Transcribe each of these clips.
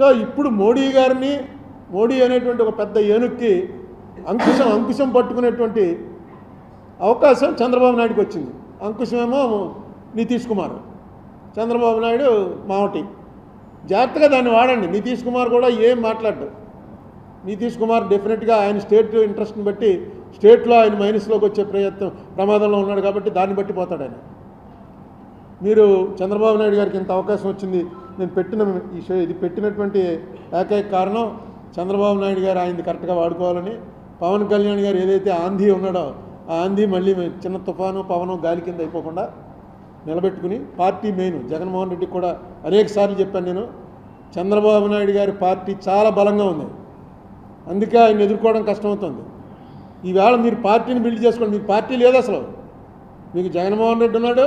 So ఇప్పుడు మోడీ గారిని మోడీ అనేటువంటి ఒక పెద్ద ఏనుక్కి అంకుశం అంకుశం పట్టుకునేటువంటి అవకాశం చంద్రబాబు నాయుడుకి వచ్చింది. అంకుశమేమో నితీష్ కుమార్. చంద్రబాబు నాయుడు మావటి. జాగ్రత్తగా దాన్ని వాడండి. నితీష్ కుమార్ కూడా ఏం మాట్లాడ్డు. నితీష్ కుమార్ డెఫినెట్గా ఆయన స్టేట్ ఇంట్రెస్ట్ని బట్టి స్టేట్లో ఆయన మైనస్లోకి వచ్చే ప్రయత్నం ప్రమాదంలో ఉన్నాడు కాబట్టి దాన్ని బట్టి పోతాడు ఆయన. మీరు చంద్రబాబు నాయుడు గారికి ఇంత అవకాశం వచ్చింది నేను పెట్టిన ఈ షో ఇది పెట్టినటువంటి ఏకైక కారణం చంద్రబాబు నాయుడు గారు ఆయనది కరెక్ట్గా వాడుకోవాలని. పవన్ కళ్యాణ్ గారు ఏదైతే ఆంధీ ఉన్నాడో ఆ ఆంధీ మళ్ళీ చిన్న తుఫాను పవనం గాలి కింద అయిపోకుండా నిలబెట్టుకుని పార్టీ మెయిన్ జగన్మోహన్ రెడ్డికి కూడా అనేక సార్లు చెప్పాను నేను చంద్రబాబు నాయుడు గారి పార్టీ చాలా బలంగా ఉంది. అందుకే ఆయన ఎదుర్కోవడం కష్టమవుతుంది. ఈవేళ మీరు పార్టీని బిల్డ్ చేసుకోండి. మీ పార్టీ లేదు అసలు. మీకు జగన్మోహన్ రెడ్డి ఉన్నాడు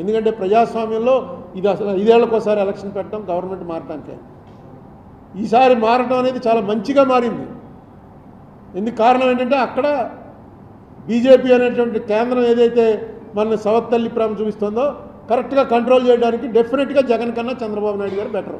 ఎందుకంటే ప్రజాస్వామ్యంలో ఇది అసలు ఐదేళ్ళకోసారి ఎలక్షన్ పెట్టడం గవర్నమెంట్ మారటానికే. ఈసారి మారటం అనేది చాలా మంచిగా మారింది. ఎందుకు కారణం ఏంటంటే అక్కడ బీజేపీ అనేటువంటి కేంద్రం ఏదైతే మన సవత్తల్లి ప్రేమ చూపిస్తుందో కరెక్ట్గా కంట్రోల్ చేయడానికి డెఫినెట్గా జగన్ కన్నా చంద్రబాబు నాయుడు గారు బెటర్